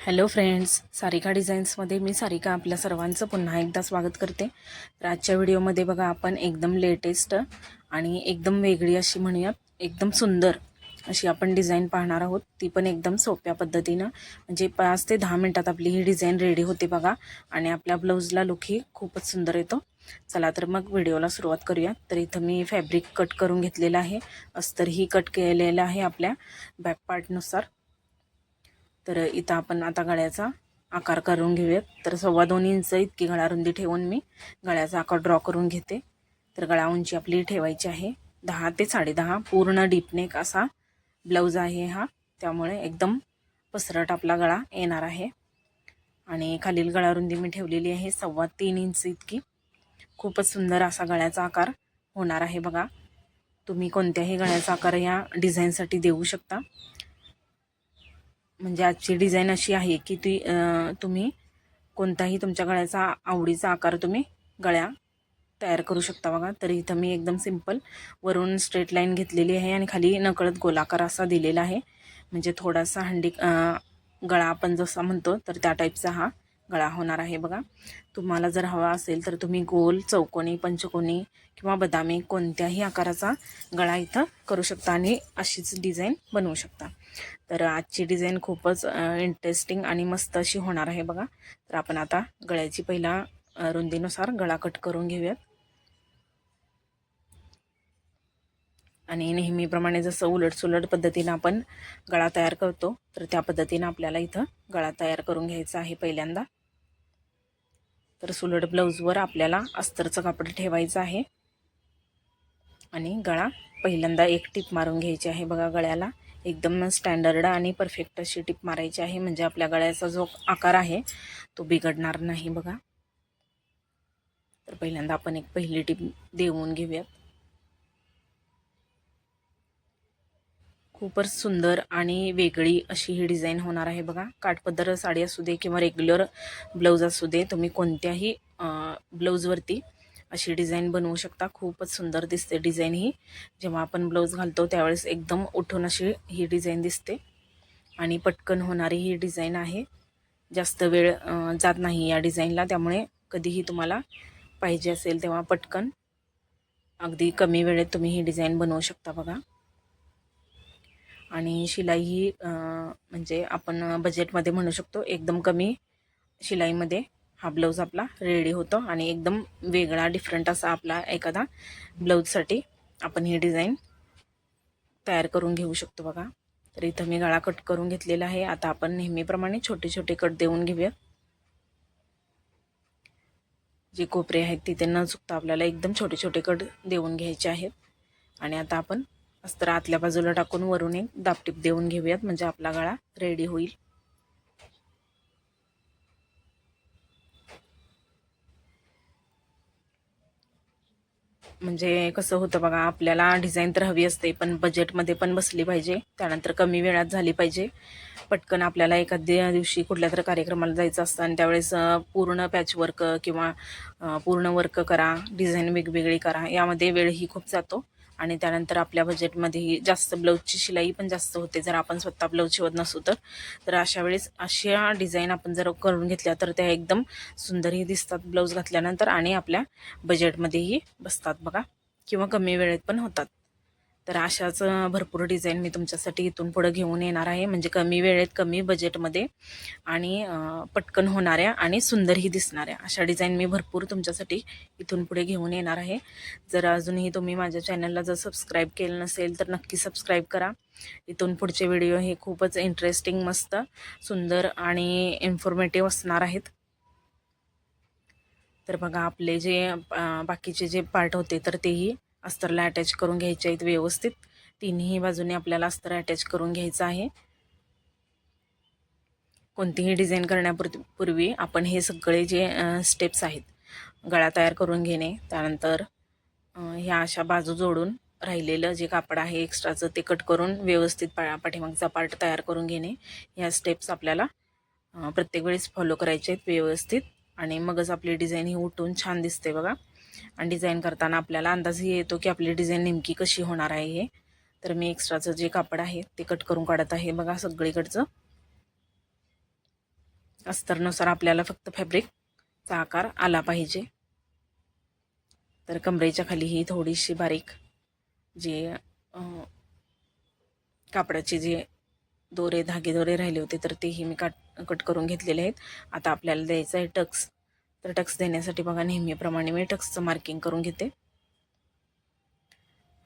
Hello friends Sarika डिझाईन्समध्ये मी सारिका आपल्या सर्वांचं पुन्हा एकदा स्वागत करते. तर आजच्या व्हिडिओमध्ये बघा आपण एकदम लेटेस्ट आणि एकदम वेगळी अशी म्हणूयात एकदम सुंदर अशी आपण डिझाईन पाहणार आहोत. ती पण एकदम सोप्या पद्धतीनं. म्हणजे पाच ते दहा मिनटात आपली ही डिझाईन रेडी होते बघा आणि आपल्या ब्लाऊजला लुकही खूपच सुंदर येतो. चला तर मग व्हिडिओला सुरुवात करूया तर इथं मी फॅब्रिक कट करून घेतलेलं आहे. अस्तरही कट केलेलं आहे आपल्या बॅक पार्टनुसार तर इथं आपण आता गळ्याचा आकार करून घेऊयात. तर सव्वा दोन इंच इतकी गळा रुंदी ठेवून मी गळ्याचा आकार ड्रॉ करून घेते. तर गळा उंची आपली ठेवायची आहे. दहा ते साडेदहा पूर्ण डीपनेक असा ब्लाऊज आहे हा. त्यामुळे एकदम पसरट आपला गळा येणार आहे. आणि खालील गळा रुंदी मी ठेवलेली आहे सव्वा तीन इंच इतकी. खूपच सुंदर असा गळ्याचा आकार होणार आहे बघा. तुम्ही कोणत्याही गळ्याचा आकार या डिझाईनसाठी देऊ शकता. म्हणजे आजची डिझाईन अशी आहे की ती तुम्ही कोणताही तुमच्या गळ्याचा आवडीचा आकार तुम्ही गळ्या तयार करू शकता बघा. तर इथं मी एकदम सिंपल वरून स्ट्रेट लाईन घेतलेली आहे आणि खाली नकळत गोलाकार असा दिलेला आहे. म्हणजे थोडासा हंडी गळा आपण जसा म्हणतो तर त्या टाईपचा हा गळा होणार आहे बघा. तुम्हाला जर हवा असेल तर तुम्ही गोल चौकोनी पंचकोनी किंवा बदामी कोणत्याही आकाराचा गळा इथं करू शकता आणि अशीच डिझाईन बनवू शकता. तर आजची डिझाईन खूपच इंटरेस्टिंग आणि मस्त अशी होणार आहे बघा. तर आपण आता गळ्याची पहिला रुंदीनुसार गळा कट करून घेऊयात. आणि नेहमीप्रमाणे जसं उलटसुलट पद्धतीनं आपण गळा तयार करतो तर त्या पद्धतीनं आपल्याला इथं गळा तयार करून घ्यायचा आहे पहिल्यांदा. तर सुलट ब्लाऊजवर आपल्याला अस्तरचं कापड ठेवायचं आहे. आणि गळा पहिल्यांदा एक टिप मारून घ्यायची आहे. बघा गळ्याला एकदम स्टँडर्ड आणि परफेक्ट अशी टिप मारायची आहे. म्हणजे आपल्या गळ्याचा जो आकार आहे तो बिघडणार नाही बघा. तर पहिल्यांदा आपण एक पहिली टिप देऊन घेऊयात. खूपच सुंदर आणि वेगळी अशी ही डिझाईन होणार आहे बघा. काठपदर साडी असू दे किंवा रेग्युलर ब्लाऊज असू दे तुम्ही कोणत्याही ब्लाऊजवरती अशी डिझाईन बनवू शकता. खूपच सुंदर दिसते डिझाईन ही. जेव्हा आपण ब्लाऊज घालतो त्यावेळेस एकदम उठून अशी ही डिझाईन दिसते. आणि पटकन होणारी ही डिझाईन आहे. जास्त वेळ जात नाही या डिझाईनला त्यामुळे कधीही तुम्हाला पाहिजे असेल तेव्हा पटकन. अगदी कमी वेळेत तुम्ही ही डिझाईन बनवू शकता बघा. आणि शिलाई ही म्हणजे आपण बजेटमध्ये म्हणू शकतो एकदम कमी शिलाईमध्ये हा ब्लाऊज आपला रेडी होतो आणि एकदम वेगळा डिफरंट असा आपला एखादा ब्लाऊजसाठी आपण ही डिझाईन तयार करून घेऊ शकतो बघा. तर इथं मी गळा कट करून घेतलेला आहे. आता आपण नेहमीप्रमाणे छोटे छोटे कट देऊन घेऊया. जे कोपरे आहेत तिथे न चुकता आपल्याला एकदम छोटे छोटे कट देऊन घ्यायचे आहेत. आणि आता आपण अस्तर आतल्या बाजूला टाकून वरून एक दापटीप देऊन घेऊयात म्हणजे आपला गळा रेडी होईल. म्हणजे कसं होतं बघा आपल्याला डिझाईन तर हवी असते पण बजेटमध्ये पण बसली पाहिजे त्यानंतर कमी वेळात झाली पाहिजे. पटकन आपल्याला एखाद्या दिवशी कुठल्या तरी कार्यक्रमाला जायचं असतं आणि त्यावेळेस पूर्ण पॅचवर्क किंवा पूर्ण वर्क करा डिझाईन वेगवेगळी करा यामध्ये वेळही खूप जातो. आणि त्यानंतर आपल्या बजेटमध्येही जास्त ब्लाऊजची शिलाई पण जास्त होते. जर आपण स्वतः ब्लाऊज शिवत नसू तर. तर अशा वेळेस अशा डिझाईन आपण जर करून घेतल्या तर त्या एकदम सुंदरही दिसतात ब्लाऊज घातल्यानंतर आणि आपल्या बजेटमध्येही बसतात बघा. किंवा कमी वेळेत पण होतात. तर अशाच भरपूर डिझाईन मी तुमच्यासाठी इथून पुढं घेऊन येणार आहे. म्हणजे कमी वेळेत कमी बजेटमध्ये आणि पटकन होणाऱ्या आणि सुंदरही दिसणाऱ्या अशा डिझाईन मी भरपूर तुमच्यासाठी इथून पुढे घेऊन येणार आहे. जर अजूनही तुम्ही माझ्या चॅनलला जर सबस्क्राईब केलं नसेल तर नक्की सबस्क्राईब करा. इथून पुढचे व्हिडिओ हे खूपच इंटरेस्टिंग मस्त सुंदर आणि इन्फॉर्मेटिव्ह असणार आहेत. तर बघा आपले जे बाकीचे जे पार्ट होते तर तेही अस्तरला अटॅच करून घ्यायचे आहेत व्यवस्थित. तिन्ही बाजूने आपल्याला अस्तर अटॅच करून घ्यायचं आहे. कोणतीही डिझाईन करण्यापूर्वी आपण हे सगळे जे स्टेप्स आहेत गळा तयार करून घेणे त्यानंतर ह्या अशा बाजू जोडून राहिलेलं जे कापड आहे एक्स्ट्राचं ते कट करून व्यवस्थित पा पाठीमागचा पार्ट तयार करून घेणे. ह्या स्टेप्स आपल्याला प्रत्येक वेळेस फॉलो करायचे आहेत व्यवस्थित. आणि मगच आपली डिझाईन ही उठून छान दिसते बघा. आणि डिझाईन करताना आपल्याला अंदाज येतो की आपली डिझाईन नेमकी कशी होणार आहे हे. तर मी एक्स्ट्राचं जे कापड आहे ते कट करून काढत आहे. बघा सगळीकडचं. अस्तरनुसार आपल्याला फक्त फॅब्रिकचा आकार आला पाहिजे. तर कमरेच्या खाली ही थोडीशी बारीक जे कापडाचे जे दोरे धागे दोरे राहिले होते तर तेही मी काट कट करून घेतलेले आहेत. आता आपल्याला द्यायचं आहे टक्स. तर टक्स देण्यासाठी बघा नेहमीप्रमाणे मी टक्सचं मार्किंग करून घेते.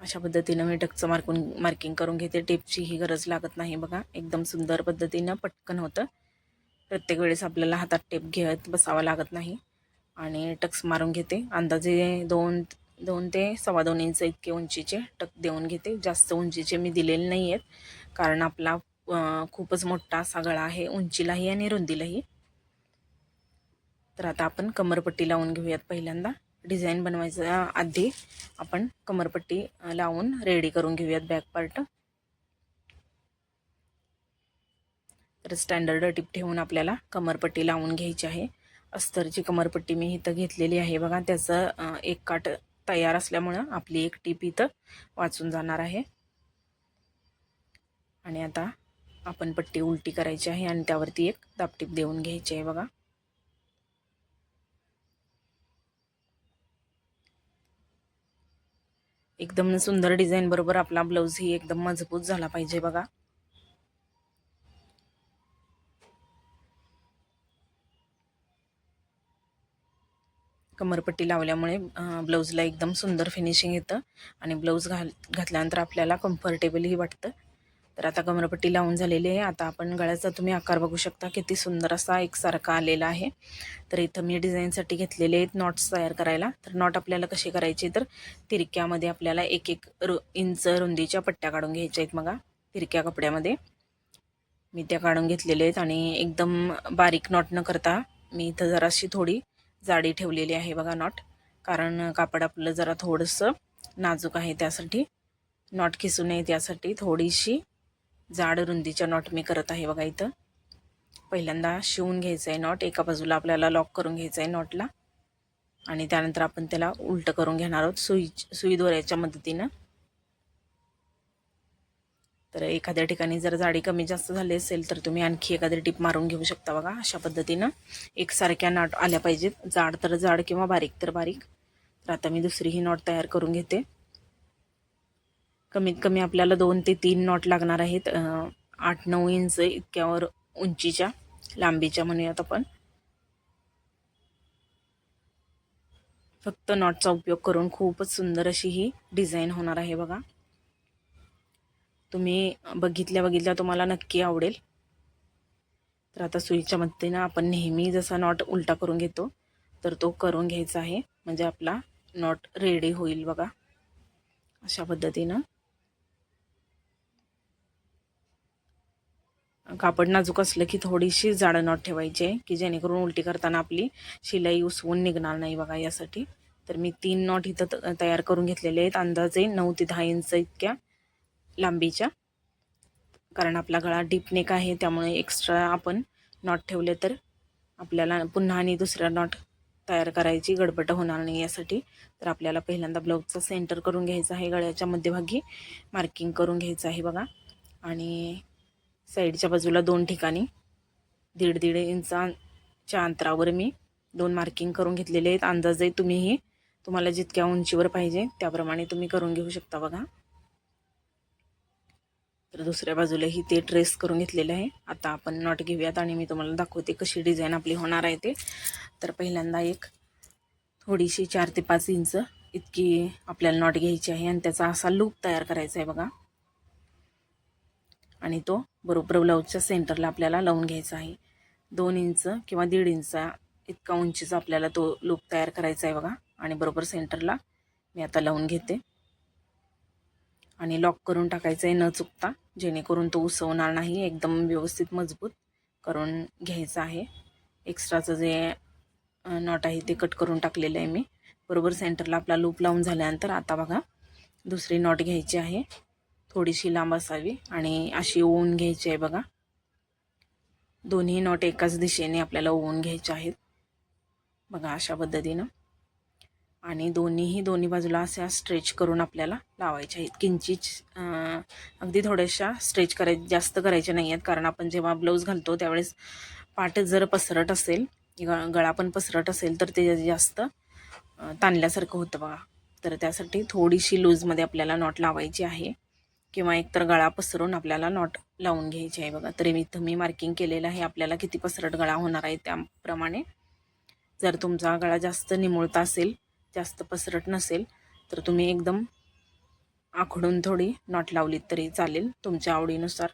अशा पद्धतीनं मी टक्सचं मार्कून मार्किंग करून घेते. टेपची ही गरज लागत नाही बघा. एकदम सुंदर पद्धतीनं पटकन होतं. प्रत्येक वेळेस आपल्याला हातात टेप घेत बसावा लागत नाही. आणि टक्स मारून घेते. अंदाजे दोन दोन ते सव्वा दोन इंच इतके उंचीचे टक देऊन घेते. जास्त उंचीचे मी दिलेले नाही आहेत कारण आपला खूपच मोठा असा गळा आहे. उंचीलाही आणि रुंदीलाही. तर आता आपण कमरपट्टी लावून घेऊयात पहिल्यांदा. डिझाईन बनवायच्या आधी आपण कमरपट्टी लावून रेडी करून घेऊयात बॅक पार्ट. तर स्टँडर्ड टिप ठेवून आपल्याला कमरपट्टी लावून घ्यायची आहे. अस्तरची कमरपट्टी मी इथं घेतलेली आहे. बघा त्याचं एक काट तयार असल्यामुळं आपली एक टीप इथं वाचून जाणार आहे. आणि आता आपण पट्टी उलटी करायची आहे आणि त्यावरती एक दापटीप देऊन घ्यायची आहे. बघा. एकदम सुंदर डिझाईन बरोबर आपला ब्लाऊज ही एकदम मजबूत झाला पाहिजे बघा. कमरपट्टी लावल्यामुळे ब्लाऊजला एकदम सुंदर फिनिशिंग येतं आणि ब्लाऊज घाल घातल्यानंतर आपल्याला कम्फर्टेबलही वाटतं. तर आता कमरपट्टी लावून झालेली आहे. आता आपण गळ्याचा तुम्ही आकार बघू शकता. किती सुंदर असा एकसारखा आलेला आहे. तर इथं मी डिझाईनसाठी घेतलेले आहेत नॉट्स तयार करायला. तर नॉट आपल्याला कसे करायचे तर तिरक्यामध्ये आपल्याला एक एक रु इंच रुंदीच्या पट्ट्या काढून घ्यायच्या आहेत बघा. तिरक्या कपड्यामध्ये. मी त्या काढून घेतलेल्या आहेत आणि एकदम बारीक नॉट न करता मी इथं जराशी थोडी जाडी ठेवलेली आहे बघा नॉट. कारण कापड आपलं जरा थोडंसं नाजूक आहे त्यासाठी. नॉट खिसू नये त्यासाठी थोडीशी जाड रुंदीच्या नॉट मी करत आहे बघा इथं. पहिल्यांदा शिवून घ्यायचं आहे नॉट एका बाजूला आपल्याला लॉक करून घ्यायचं आहे नॉटला आणि त्यानंतर आपण त्याला उलटं करून घेणार आहोत सुई सुई दोऱ्याच्या मदतीनं. तर एखाद्या ठिकाणी जर जाडी कमी जास्त झाली असेल तर तुम्ही आणखी एखादी टीप मारून घेऊ शकता बघा. अशा पद्धतीनं एकसारख्या नॉट आल्या पाहिजेत. जाड तर जाड किंवा बारीक तर बारीक. तर आता मी दुसरी ही नॉट तयार करून घेते. कमीत कमी आपल्याला दोन ते तीन नॉट लागणार आहेत. आठ नऊ इंच इतक्यावर उंचीच्या लांबीच्या म्हणूयात आपण. फक्त नॉटचा उपयोग करून खूपच सुंदर अशी ही डिझाईन होणार आहे बघा. तुम्ही बघितल्या बघितल्या तुम्हाला नक्की आवडेल. तर आता सुईच्या मदतीनं आपण नेहमी जसा नॉट उलटा करून घेतो तर तो करून घ्यायचा आहे. म्हणजे आपला नॉट रेडी होईल बघा. अशा पद्धतीनं. कापड नाजूक असलं की थोडीशी जाड नॉट ठेवायची आहे की जेणेकरून उलटी करताना आपली शिलाई उसवून निघणार नाही बघा यासाठी. तर मी तीन नॉट इथं त- तयार करून घेतलेले आहेत. अंदाजे नऊ ते दहा इंच इतक्या लांबीच्या. कारण आपला गळा डीप नेक आहे त्यामुळे एक्स्ट्रा आपण नॉट ठेवले तर आपल्याला पुन्हा आणि दुसरा नॉट तयार करायची गडबड होणार नाही यासाठी. तर आपल्याला पहिल्यांदा ब्लाऊजचा सेंटर करून घ्यायचा आहे. गळ्याच्या मध्यभागी मार्किंग करून घ्यायचं आहे बघा. आणि साईडच्या बाजूला दोन ठिकाणी. दीड दीड इंचाच्या अंतरावर मी दोन मार्किंग करून घेतलेले आहेत. अंदाजे तुम्हीही तुम्हाला जितक्या उंचीवर पाहिजे त्याप्रमाणे तुम्ही करून घेऊ शकता बघा. तर दुसऱ्या बाजूलाही ते ट्रेस करून घेतलेलं आहे. आता आपण नॉट घेऊयात आणि मी तुम्हाला दाखवते कशी डिझाईन आपली होणार आहे ते. तर पहिल्यांदा एक थोडीशी चार ते पाच इंच इतकी आपल्याला नॉट घ्यायची आहे आणि त्याचा असा लूप तयार करायचा आहे बघा. आणि तो बरोबर ब्लाऊजच्या सेंटरला आपल्याला लावून घ्यायचा आहे. दोन इंच किंवा दीड इंच इतका उंचीचा आपल्याला तो लूप तयार करायचा आहे बघा. आणि बरोबर सेंटरला मी आता लावून घेते. आणि लॉक करून टाकायचं आहे न चुकता जेणेकरून तो उसवणार नाही एकदम व्यवस्थित मजबूत करून घ्यायचं आहे. एक्स्ट्राचं जे नॉट आहे ते कट करून टाकलेलं आहे मी. बरोबर सेंटरला आपला लूप लावून झाल्यानंतर आता बघा दुसरी नॉट घ्यायची आहे. थोडीशी लांब असावी आणि अशी ओवून घ्यायची आहे बघा. दोन्ही नॉट एकाच दिशेने आपल्याला ओवून घ्यायचे आहेत. बघा अशा पद्धतीनं. आणि दोन्हीही दोन्ही बाजूला अशा स्ट्रेच करून आपल्याला लावायच्या आहेत. किंचित अगदी थोड्याशा स्ट्रेच कराय जास्त करायच्या नाही आहेत कारण आपण जेव्हा ब्लाऊज घालतो त्यावेळेस पाठ जर पसरट असेल ग गळा पण पसरट असेल तर ते जास्त ताणल्यासारखं होतं बघा. तर त्यासाठी थोडीशी लूजमध्ये आपल्याला नॉट लावायची आहे. किंवा एकतर गळा पसरून आपल्याला नॉट लावून घ्यायची आहे बघा. तरी मी इथं मी मार्किंग केलेलं आहे. आपल्याला किती पसरट गळा होणार आहे त्याप्रमाणे. जर तुमचा गळा जास्त निमुळता असेल जास्त पसरट नसेल तर तुम्ही एकदम आखडून थोडी नॉट लावलीत तरी चालेल तुमच्या आवडीनुसार.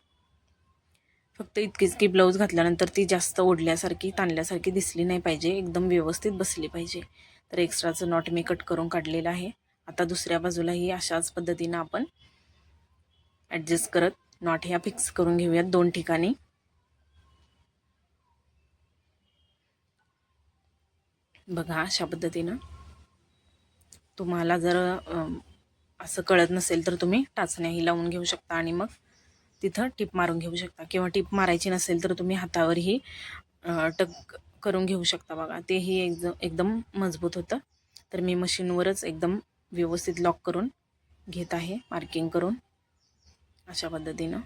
फक्त इतकीच की ब्लाऊज घातल्यानंतर ती जास्त ओढल्यासारखी ताणल्यासारखी दिसली नाही पाहिजे. एकदम व्यवस्थित बसली पाहिजे. तर एक्स्ट्राचं नॉट मी कट करून काढलेलं आहे. आता दुसऱ्या बाजूलाही अशाच पद्धतीनं आपण ॲडजस्ट करत नॉट ह्या फिक्स करून घेऊयात दोन ठिकाणी. बघा अशा पद्धतीनं तुम्हाला जर असं कळत नसेल तर तुम्ही टाचण्याही लावून घेऊ शकता आणि मग तिथं टिप मारून घेऊ शकता. किंवा टिप मारायची नसेल तर तुम्ही हातावरही टक करून घेऊ शकता बघा. तेही एकदम एकदम मजबूत होतं. तर मी मशीनवरच एकदम व्यवस्थित लॉक करून घेत आहे मार्किंग करून. अशा पद्धतीनं.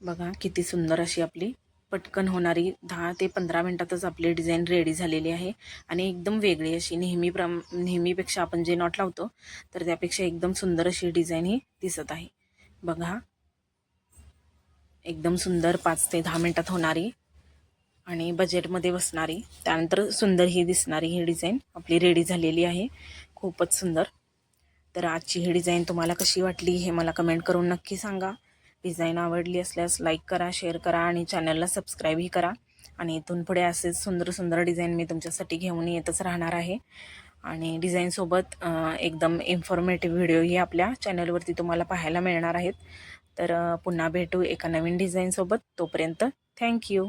बघा किती सुंदर अशी आपली पटकन होणारी दहा ते पंधरा मिनटातच आपली डिझाईन रेडी झालेली आहे. आणि एकदम वेगळी अशी नेहमी प्रम नेहमीपेक्षा आपण जे नॉट लावतो तर त्यापेक्षा एकदम सुंदर अशी डिझाईन ही दिसत आहे. बघा एकदम सुंदर पाच ते दहा मिनटात होणारी आणि बजेटमध्ये बसणारी त्यानंतर सुंदर ही दिसणारी ही डिझाईन आपली रेडी झालेली आहे. खूपच सुंदर. तर आजची ही डिझाईन तुम्हाला कशी वाटली हे मला कमेंट करून नक्की सांगा. डिझाईन आवडली असल्यास लाईक करा शेअर करा आणि चॅनलला सबस्क्राईबही करा. आणि इथून पुढे असेच सुंदर सुंदर डिझाईन मी तुमच्यासाठी घेऊन येतच राहणार आहे. आणि डिझाईनसोबत एकदम इन्फॉर्मेटिव्ह व्हिडिओही आपल्या चॅनलवरती तुम्हाला पाहायला मिळणार आहेत. तर पुन्हा भेटू एका नवीन डिझाईनसोबत तोपर्यंत थँक्यू